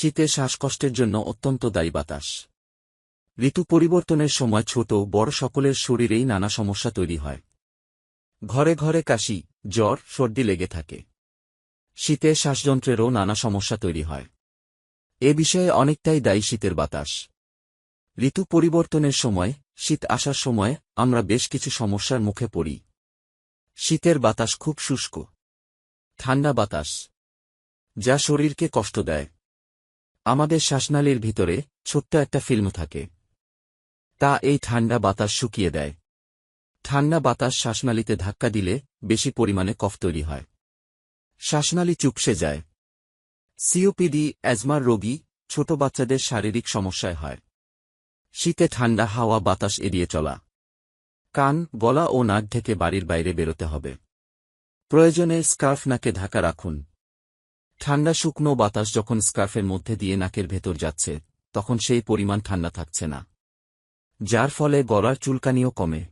শীতে শ্বাসকষ্টের জন্য অত্যন্ত দায়ী বাতাস। ঋতু পরিবর্তনের সময় ছোট, বড় সকলের শরীরেই নানা সমস্যা তৈরি হয়। ঘরে ঘরে কাশি, জ্বর, সর্দি লেগে থাকে। শীতে শ্বাসযন্ত্রেরও নানা সমস্যা তৈরি হয়। এ বিষয়ে অনেকটাই দায়ী শীতের বাতাস। ঋতু পরিবর্তনের সময়, শীত আসার সময় আমরা বেশ কিছু সমস্যার মুখে পড়ি। শীতের বাতাস খুব শুষ্ক। ঠান্ডা বাতাস, যা শরীরকে কষ্ট দেয়। আমাদের শ্বাসনালীর ভিতরে ছোট্ট একটা ফিল্ম থাকে। তা এই ঠান্ডা বাতাস শুকিয়ে দেয়। ঠান্ডা বাতাস শ্বাসনালীতে ধাক্কা দিলে বেশি পরিমাণে কফ তৈরি হয়। শ্বাসনালী চুপসে যায়। সিওপিডি অ্যাজমার রোগী ছোট বাচ্চাদের শারীরিক সমস্যায় হয়। শীতে ঠান্ডা হাওয়া বাতাস এড়িয়ে চলা। কান, গলা ও নাক ঢেকে বাড়ির বাইরে বেরোতে হবে। প্রয়োজনে স্কার্ফ নাকে ঢাকা রাখুন। ঠান্ডা শুকনো বাতাস যখন স্কার্ফের মধ্যে দিয়ে নাকের ভেতর যাচ্ছে, তখন সেই পরিমাণ ঠান্ডা থাকছে না। যার ফলে গলার চুলকানিও কমে।